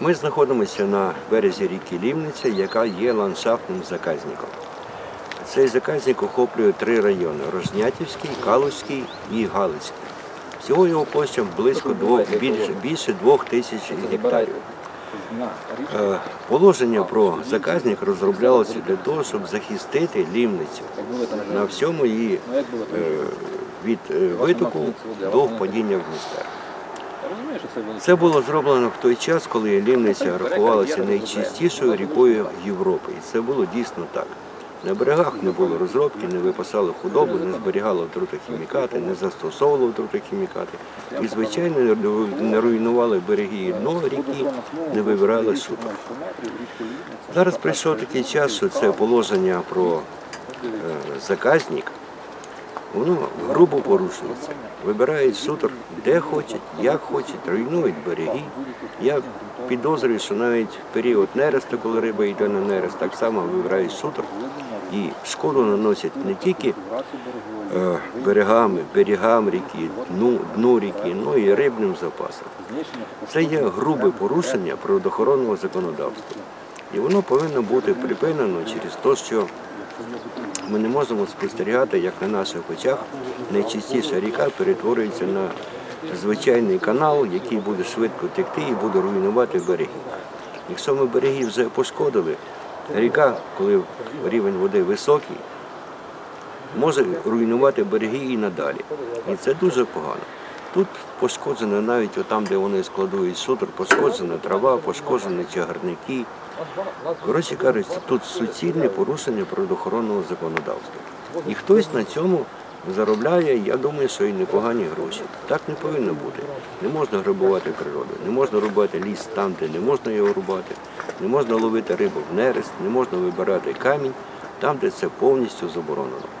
Ми знаходимося на березі ріки Лівниця, яка є ландшафтним заказником. Цей заказник охоплює три райони Рожнятівський, Калузький і Галицький. Всього його площа близько двох, більше, більше двох тисяч гектарів. Е, Положення про заказник розроблялося для того, щоб захистити лівницю на всьому її е, від е, витоку до впадіння в містер. Це було зроблено в той час, коли Лівниця рахувалася найчистішою рікою Європи. І це було дійсно так. На берегах не було розробки, не випасали худобу, не зберігали отрутохімікати, не застосовували отрутохімікати. І, звичайно, не руйнували береги дно ріки, не вибирали супер. Зараз прийшов такий час, що це положення про е, заказник, воно грубо порушується. Вибирають сутор де хочуть, як хочуть, руйнують береги. Я підозрюю, що навіть в період нересту, коли риба йде на нерест, так само вибирають сутор і шкоду наносять не тільки е, берегами, берегам ріки, дну, дну ріки, ну і рибним запасам. Це є грубе порушення природоохоронного законодавства. І воно повинно бути припинено через те, що ми не можемо спостерігати, як на наших очах найчистіша ріка перетворюється на звичайний канал, який буде швидко текти і буде руйнувати береги. Якщо ми береги вже пошкодили, ріка, коли рівень води високий, може руйнувати береги і надалі. І це дуже погано. Тут пошкоджено навіть там, де вони складують сутор, пошкоджена трава, пошкоджені чагарники. Коротше кажучи, тут суцільне порушення природоохоронного законодавства. І хтось на цьому заробляє, я думаю, і непогані гроші. Так не повинно бути. Не можна грабувати природу, не можна рубати ліс там, де не можна його рубати, не можна ловити рибу в нерест, не можна вибирати камінь там, де це повністю заборонено.